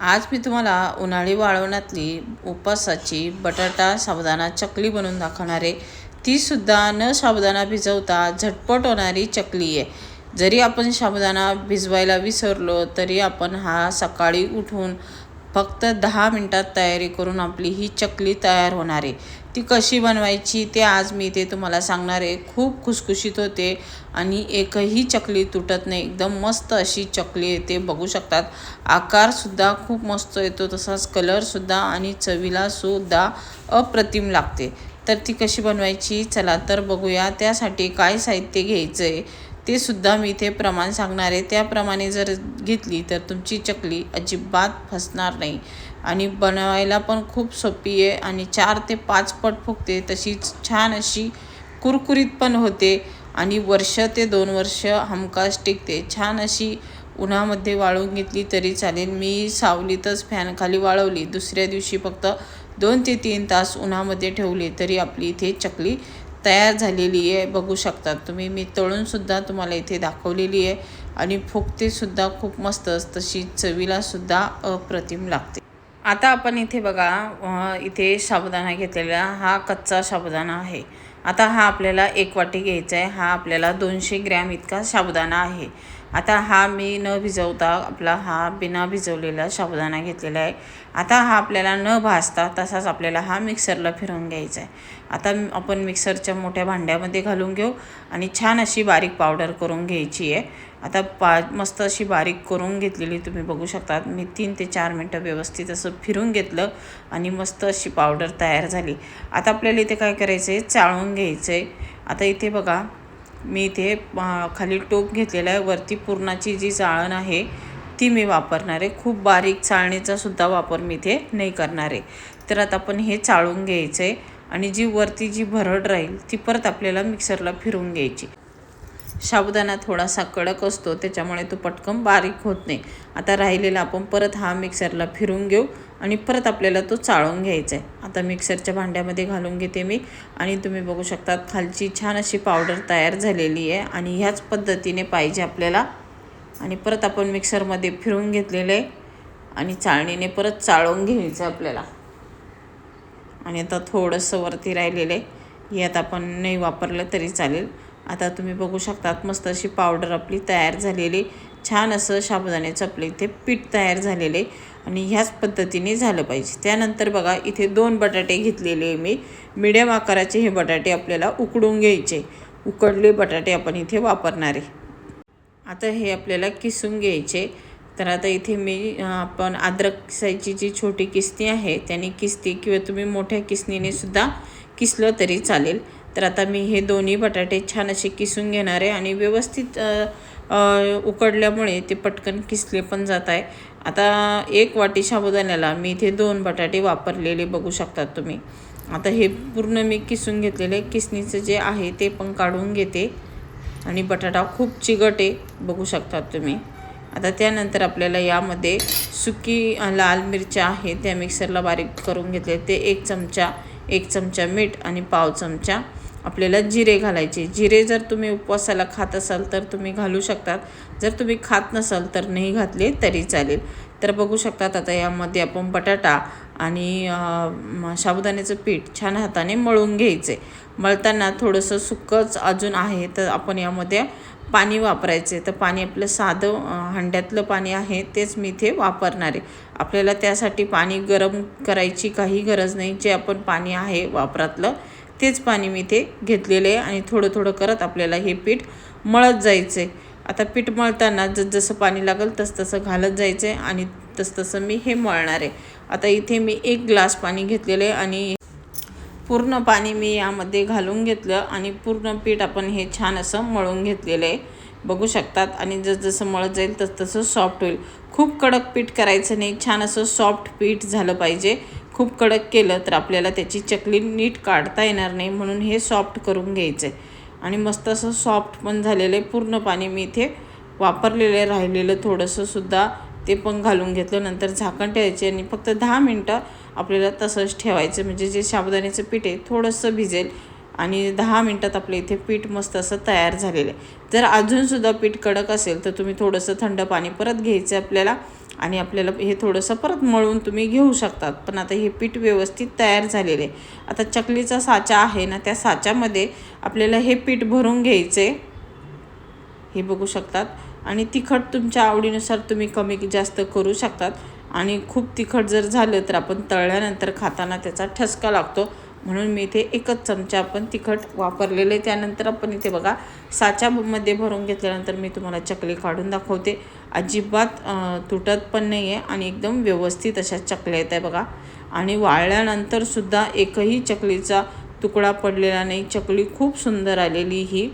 आज मी तुम्हाला उन्हाळी वाळवणातली उपासाची बटाटा साबुदाणा चकली बनवून दाखवणार आहे. तीसुद्धा न साबुदाणा भिजवता झटपट होणारी चकली आहे. जरी आपण साबुदाणा भिजवायला विसरलो तरी आपण हा सकाळी उठून फक्त दहा मिनटात तयारी करून आपली ही चकली तयार होणार आहे. ती कशी बनवायची ते आज मी ते तुम्हाला सांगणार आहे. खूप खुसखुशीत होते आणि एकही चकली तुटत नाही. एकदम मस्त अशी चकली येते बघू शकतात. आकारसुद्धा खूप मस्त येतो तसाच कलरसुद्धा आणि चवीलासुद्धा अप्रतिम लागते. तर ती कशी बनवायची? चला तर बघूया त्यासाठी काय साहित्य घ्यायचं आहे ते सुद्धा मी इथे प्रमाण सांगणार आहे. त्याप्रमाणे जर घेतली तर तुमची चकली अजिबात फसणार नाही. आणि बनवायला पण खूप सोपी आहे आणि चार ते पाच पट फुगते तशीच छान अशी कुरकुरीत पण होते आणि वर्ष ते दोन वर्ष हमखास टिकते. छान अशी उन्हामध्ये वाळवून घेतली तरी चालेल. मी सावलीतच फॅनखाली वाळवली. दुसऱ्या दिवशी फक्त दोन ते तीन तास उन्हामध्ये ठेवले तरी आपली इथे चकली तयार झालेली आहे बघू शकतात तुम्ही मी तळूनसुद्धा तुम्हाला इथे दाखवलेली आहे आणि फुगतेसुद्धा खूप मस्त तशी चवीलासुद्धा अप्रतिम लागते. आता आपण इथे बघा इथे साबुदाणा घेतलेला हा कच्चा साबुदाणा आहे. आता हा आपल्याला एक वाटी घ्यायचा आहे हा आपल्याला दोनशे ग्रॅम इतका साबुदाणा आहे. आता हा मी न भिजवता आपला हा बिना भिजवलेला साबुदाणा घेतलेला आहे. आता हा आपल्याला न भाजता तसाच आपल्याला हा मिक्सरला फिरवून घ्यायचा आहे. आता आपण मिक्सरच्या मोठ्या भांड्यामध्ये घालून घेऊ आणि छान अशी बारीक पावडर करून घ्यायची आहे. आता पा मस्त अशी बारीक करून घेतलेली तुम्ही बघू शकतात. मी तीन ते चार मिनटं व्यवस्थित असं फिरून घेतलं आणि मस्त अशी पावडर तयार झाली. आता आपल्याला इथे काय करायचं आहे चाळून घ्यायचं आहे आता इथे बघा मी इथे खाली टोप घेतलेला आहे. वरती पुरणाची जी चाळण आहे ती मी वापरणार आहे. खूप बारीक चाळणीचा सुद्धा वापर मी इथे नाही करणार आहे. तर आता आपण हे चाळून घ्यायचं आहे आणि जी वरती जी भरड राहील ती परत आपल्याला मिक्सरला फिरून घ्यायची. साबुदाणा थोडासा कडक असतो त्याच्यामुळे तो पटकन बारीक होत नाही. आता राहिलेला आपण परत हा मिक्सरला फिरून घेऊ. आणि परत आपल्याला तो चाळून घ्यायचा आहे. आता मिक्सरच्या भांड्यामध्ये घालून घेते मी आणि तुम्ही बघू शकता खालची छान अशी पावडर तयार झालेली आहे आणि ह्याच पद्धतीने पाहिजे आपल्याला. आणि परत आपण मिक्सरमध्ये फिरून घेतलेलं आहे आणि चाळणीने परत चाळून घ्यायचं आपल्याला. आणि आता थोडंसं वरती राहिलेलं आहे. हे आता आपण नाही वापरलं तरी चालेल. आता तुम्ही बघू शकतात मस्त अशी पावडर आपली तयार झालेली छान असं साबुदाण्याचं आपलं इथे पीठ तयार झालेले आणि ह्याच पद्धतीने झालं पाहिजे. त्यानंतर बघा इथे दोन बटाटे घेतलेले मी. मिडियम आकाराचे हे बटाटे आपल्याला उकडून घ्यायचे. उकडले बटाटे आपण इथे वापरणार आहे. आता हे आपल्याला किसून घ्यायचे. तर आता इथे मी आपण अद्रक किसायची जी छोटी किस्ती आहे त्याने किस्ती किंवा तुम्ही मोठ्या किसनीने सुद्धा किसलं तरी चालेल. तर आता मी हे दोन्ही बटाटे छान असे किसून घेणार आहे आणि व्यवस्थित उकडल्यामुळे ते पटकन किसले पण जात आहे. आता एक वाटी साबुदाण्याला मी इथे दोन बटाटे वापरलेले बघू शकतात तुम्ही. आता हे पूर्ण मी किसून घेतलेले किसणीचं जे आहे ते पण काढून घेते. आणि बटाटा खूप चिगट आहे बघू शकतात तुम्ही. आता त्यानंतर आपल्याला यामध्ये सुकी लाल मिरच्या आहे त्या मिक्सरला बारीक करून घेतले ते एक चमचा एक चमचा मीठ आणि पाव चमचा. आपल्याला जिरे घालायचे. जिरे जर तुम्ही उपवासाला खात असाल तर तुम्ही घालू शकतात. जर तुम्ही खात नसाल तर नाही घातले तरी चालेल. तर बघू शकतात आता यामध्ये आपण बटाटा आणि साबुदाण्याचं पीठ छान हाताने मळून घ्यायचे. मळताना थोडंसं सुकंच अजून आहे तर आपण यामध्ये पाणी वापरायचे. तर पाणी आपलं साधं हंड्यातलं पाणी आहे तेच मी इथे वापरणार आहे. आपल्याला त्यासाठी पाणी गरम करायची काही गरज नाही. जे आपण पाणी आहे वापरातलं तेच पाणी मी इथे घेतलेलं आहे आणि थोडं थोडं करत आपल्याला हे पीठ मळत जायचं आहे आता पीठ मळताना जसजसं पाणी लागेल तसतसं घालत जायचं आहे आणि तसतसं मी हे मळणार आहे. आता इथे मी एक ग्लास पाणी घेतलेलं आहे आणि पूर्ण पाणी मी यामध्ये घालून घेतलं आणि पूर्ण पीठ आपण हे छान असं मळून घेतलेलं आहे. बघू शकतात आणि जसजसं मळत जाईल तसतसं सॉफ्ट होईल. खूप कडक पीठ करायचं नाही छान असं सॉफ्ट पीठ झालं पाहिजे. खूप कडक केलं तर आपल्याला त्याची चकली नीट काढता येणार नाही म्हणून हे सॉफ्ट करून घ्यायचं. आहे आणि मस्त असं सॉफ्ट पण झालेलं आहे. पूर्ण पाणी मी इथे वापरलेलं राहिलेलं थोडंसं सुद्धा ते पण घालून घेतलं. नंतर झाकण ठेवायचे आणि फक्त दहा मिनटं आपल्याला तसंच ठेवायचं. म्हणजे जे साबुदाण्याचं पीठ आहे थोडंसं भिजेल आणि दहा मिनटात आपलं इथे पीठ मस्त असं तयार झालेलं आहे. जर अजूनसुद्धा पीठ कडक असेल तर तुम्ही थोडंसं थंड पाणी परत घ्यायचं आपल्याला. आणि आपल्याला हे थोडंसं परत मळून तुम्ही घेऊ शकतात. पण आता हे पीठ व्यवस्थित तयार झालेले आहे. आता चकलीचा साचा आहे ना त्या साच्यामध्ये आपल्याला हे पीठ भरून घ्यायचे हे बघू शकतात. आणि तिखट तुमच्या आवडीनुसार तुम्ही कमी जास्त करू शकतात. आणि खूप तिखट जर झालं तर आपण तळल्यानंतर खाताना त्याचा ठसका लागतो. म्हणून मी इथे एकच चमचा आपण तिखट वापरलेले त्यानंतर आपण इथे बघा साच्यामध्ये भरून घेतल्यानंतर मी तुम्हाला चकली काढून दाखवते. अजिबात तुटत पण नाही आहे आणि एकदम व्यवस्थित अशा चकल्या येत आहे बघा. आणि वाळल्यानंतरसुद्धा एकही चकलीचा तुकडा पडलेला नाही. चकली खूप सुंदर आलेली ही.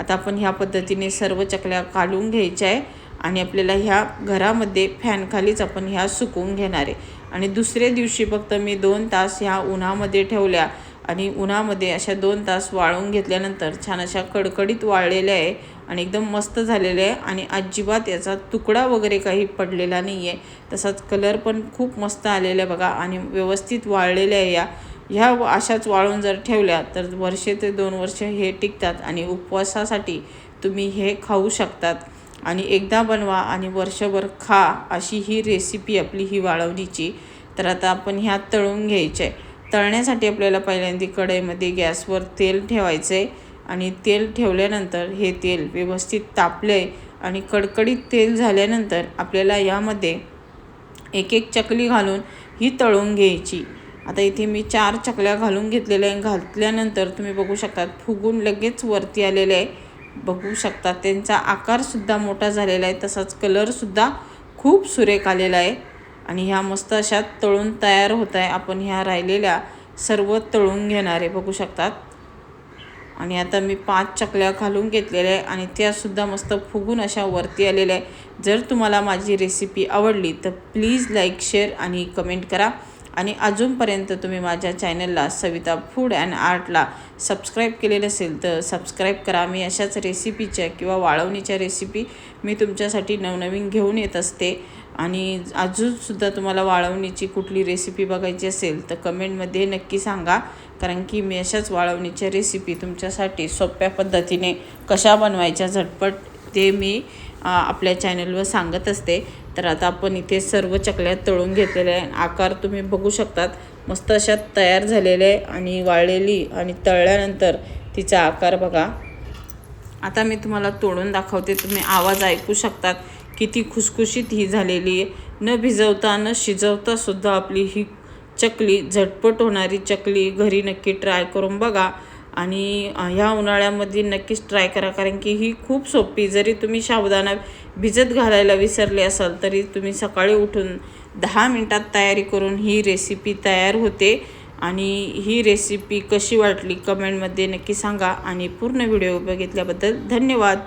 आता आपण ह्या पद्धतीने सर्व चकल्या काढून घ्यायच्या आहे आणि आपल्याला ह्या घरामध्ये फॅनखालीच आपण ह्या सुकवून घेणार आहे. आणि दुसरे दिवशी फक्त मी दोन तास ह्या उन्हामध्ये ठेवल्या आणि उन्हामध्ये अशा दोन तास वाळून घेतल्यानंतर छान अशा कडकडीत वाळलेल्या आहे आणि एकदम मस्त झालेलं आहे आणि अजिबात याचा तुकडा वगैरे काही पडलेला नाही आहे. तसाच कलर पण खूप मस्त आलेला आहे बघा आणि व्यवस्थित वाळलेल्या आहे या. ह्या अशाच वाळून जर ठेवल्या तर वर्षे ते दोन वर्ष हे टिकतात आणि उपवासासाठी तुम्ही हे खाऊ शकतात. आणि एकदा बनवा आणि वर्षभर खा अशी ही रेसिपी आपली ही वाळवणीची. तर आता आपण ह्या तळून घ्यायचे तळण्यासाठी आपल्याला पहिल्यांदा कढईमध्ये गॅसवर तेल ठेवायचं आहे आणि तेल ठेवल्यानंतर हे तेल व्यवस्थित तापलं आहे आणि कडकडीत तेल झाल्यानंतर आपल्याला यामध्ये एक एक चकली घालून ही तळून घ्यायची. आता इथे मी चार चकल्या घालून घेतलेल्या आहे. घातल्यानंतर तुम्ही बघू शकता फुगून लगेच वरती आलेले आहे. बघू शकता. त्यांचा आकारसुद्धा मोठा झालेला आहे. तसाच कलरसुद्धा खूप सुरेख आलेला आहे. आणि ह्या मस्त अशा तळून तयार होत आहे. आपण ह्या राहिलेल्या सर्व तळून घेणार आहे. बघू शकतात. आणि आता मी पाच चकल्या घालून घेतलेल्या आहे. आणि त्यासुद्धा मस्त फुगून अशा वरती आलेल्या आहे. जर तुम्हाला माझी रेसिपी आवडली तर प्लीज लाईक शेअर आणि कमेंट करा. आणि अजूनपर्यंत तुम्ही माझ्या चॅनलला सविता फूड अँड आर्टला सबस्क्राईब केलेलं असेल तर सबस्क्राईब करा. मी अशाच रेसिपीच्या किंवा वाळवणीच्या रेसिपी मी तुमच्यासाठी नवनवीन घेऊन येत असते. आणि अजूनसुद्धा तुम्हाला वाळवणीची कुठली रेसिपी बघायची असेल तर कमेंटमध्ये नक्की सांगा. कारण की मी अशाच वाळवणीच्या रेसिपी तुमच्यासाठी सोप्या पद्धतीने कशा बनवायच्या झटपट ते मी आपल्या चॅनलवर सांगत असते. तर आता आपण इथे सर्व चकल्या तळून घेतलेल्या आहे आकार तुम्ही बघू शकतात. मस्त अशा तयार झालेले आहे आणि वाळलेली आणि तळल्यानंतर तिचा आकार बघा. आता मी तुम्हाला तोडून दाखवते. तुम्ही आवाज ऐकू शकतात. किती खुसखुशीत ही झालेली आहे. न भिजवता न शिजवतासुद्धा आपली ही चकली झटपट होणारी चकली घरी नक्की ट्राय करून बघा. आणि ह्या उन्हाळ्यामध्ये नक्कीच ट्राय करा. कारण की ही खूप सोपी जरी तुम्ही साबुदाणा भिजत घालायला विसरले असाल तरी तुम्ही सकाळी उठून दहा मिनटात तयारी करून ही रेसिपी तयार होते. आणि ही रेसिपी कशी वाटली कमेंटमध्ये नक्की सांगा. आणि पूर्ण व्हिडिओ बघितल्याबद्दल धन्यवाद.